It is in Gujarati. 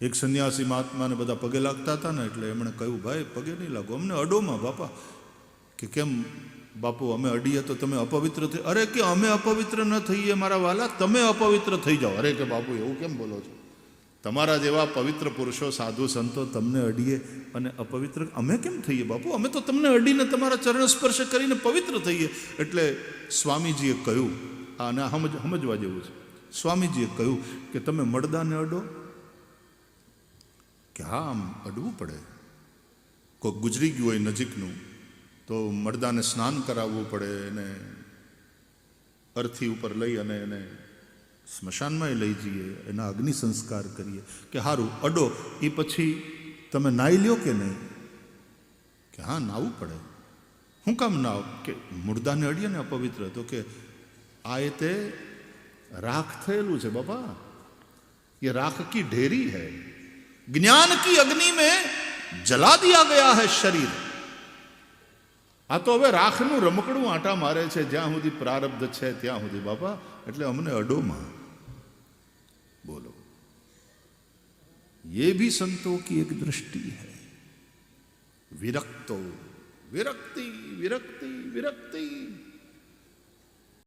એક સંન્યાસી મહાત્માને બધા પગે લાગતા હતા ને એટલે એમણે કહ્યું, ભાઈ, પગે નહીં લાગો. અમને અડોમાં, બાપા. કે કેમ, બાપુ, અમે અડીએ તો તમે અપવિત્ર થઈ અરે, કે અમે અપવિત્ર ન થઈએ, મારા વાલા? તમે અપવિત્ર થઈ જાઓ. અરે, કે બાપુ, એવું કેમ બોલો છો? તમારા જેવા પવિત્ર પુરુષો, સાધુ સંતો તમને અડીએ અને અપવિત્ર અમે કેમ થઈએ, બાપુ? અમે તો તમને અડીને તમારા ચરણ સ્પર્શ કરીને પવિત્ર થઈએ. એટલે સ્વામીજીએ કહ્યું આને સમજ, સમજવા જેવું છે. સ્વામીજીએ કહ્યું કે, તમે મડદાને અડો કે હા, આમ અડવું પડે. કોઈક ગુજરી ગયું હોય નજીકનું, તો મરદાને સ્નાન કરાવવું પડે એને અર્થી ઉપર લઈ અને એને સ્મશાનમાં લઈ જઈએ, એના અગ્નિ સંસ્કાર કરીએ. કે સારું અડો એ પછી તમે નાહી લ્યો કે નહીં? કે હા નાવું પડે. હું કામ નાવ? કે મુર્દાને અડીએ ને અપવિત્ર. તો કે આ એ તે રાખ થયેલું છે બાપા. એ રાખ કી ઢેરી હૈ? ज्ञान की अग्नि में जला दिया गया है शरीर આ તો હવે રાખનું રમકડું આટા મારે છે જ્યાં સુધી પ્રારબ્ધ છે ત્યાં સુધી બાપા એટલે અમને અડોમાં બોલો ये भी संतों की एक दृष्टि है विरक्तो विरक्ति विरक्ति विरक्ति